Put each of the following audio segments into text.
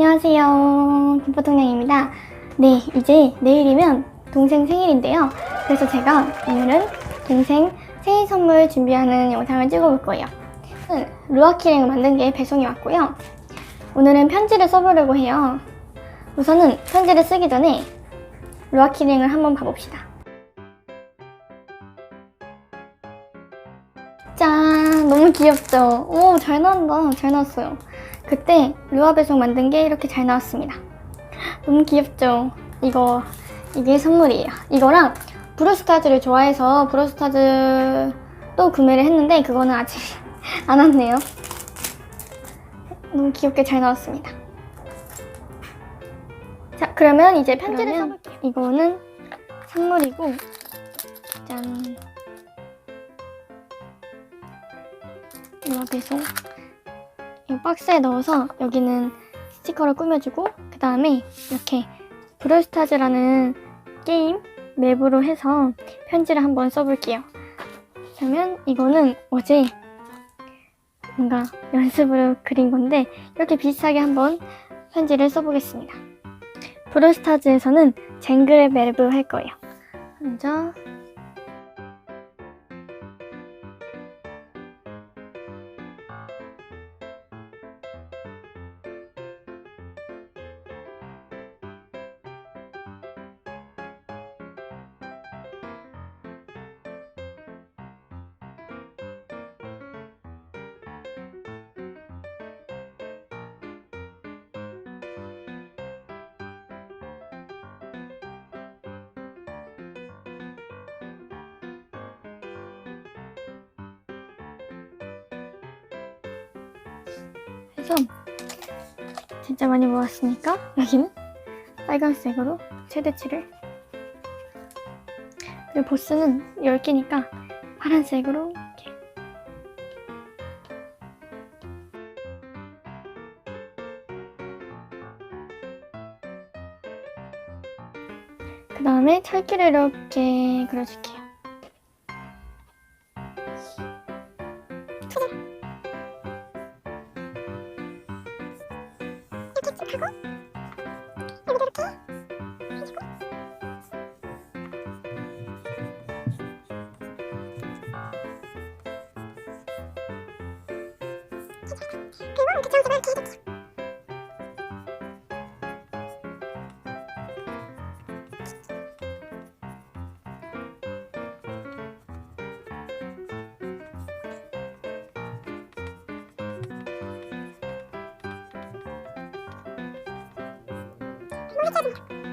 안녕하세요. 김포통령입니다. 네, 이제 내일이면 동생 생일인데요. 그래서 제가 오늘은 동생 생일 선물 준비하는 영상을 찍어볼 거예요. 루아키링을 만든 게 배송이 왔고요. 오늘은 편지를 써보려고 해요. 우선은 편지를 쓰기 전에 루아키링을 한번 봐봅시다. 짠! 너무 귀엽죠? 오, 잘 나온다. 잘 나왔어요. 그때 루아 배송 만든 게 이렇게 잘 나왔습니다. 너무 귀엽죠? 이거, 이게 선물이에요. 이거랑 브로스타즈를 좋아해서 브로스타즈 또 구매를 했는데 그거는 아직 안 왔네요. 너무 귀엽게 잘 나왔습니다. 자, 그러면 이제 편지를 써볼게요. 이거는 선물이고, 짠. 루아 배송. 이 박스에 넣어서 여기는 스티커를 꾸며주고 그 다음에 이렇게 브롤스타즈라는 게임 맵으로 해서 편지를 한번 써볼게요. 그러면 이거는 어제 뭔가 연습으로 그린 건데 이렇게 비슷하게 한번 편지를 써보겠습니다. 브롤스타즈에서는 쟁그레 맵을 할 거예요. 먼저 해서 진짜 많이 모았으니까 여기는 빨간색으로 최대치를. 그리고 보스는 10개니까 파란색으로 이렇게. 그 다음에 철길을 이렇게 그려줄게요 저 Mike hasn't.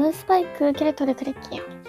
는 스파이크 캐릭터를 그릴게요.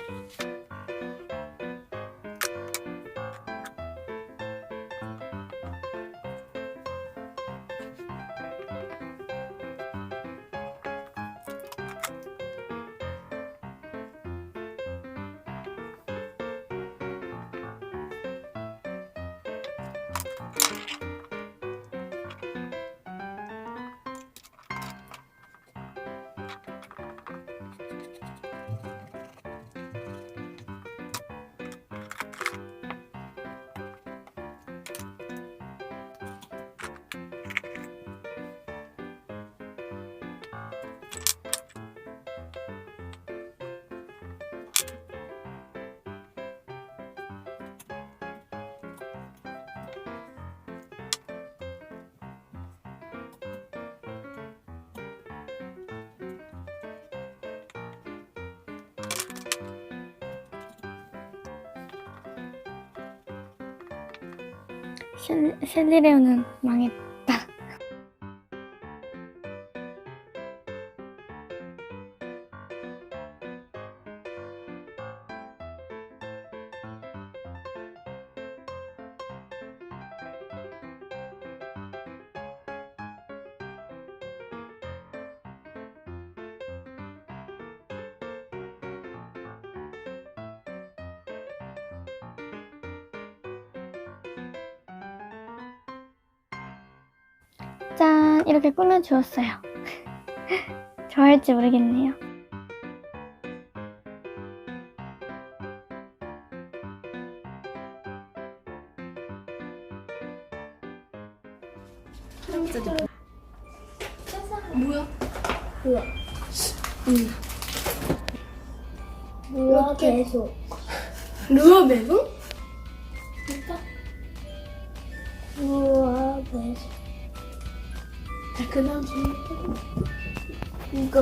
실, 실리레오는 망했 짠! 이렇게 꾸며주었어요. 좋아할지 모르겠네요. 뭐야? 뭐야 계속 루어 매부? 뭐야 계속 자, 그 다음 질 문. 이거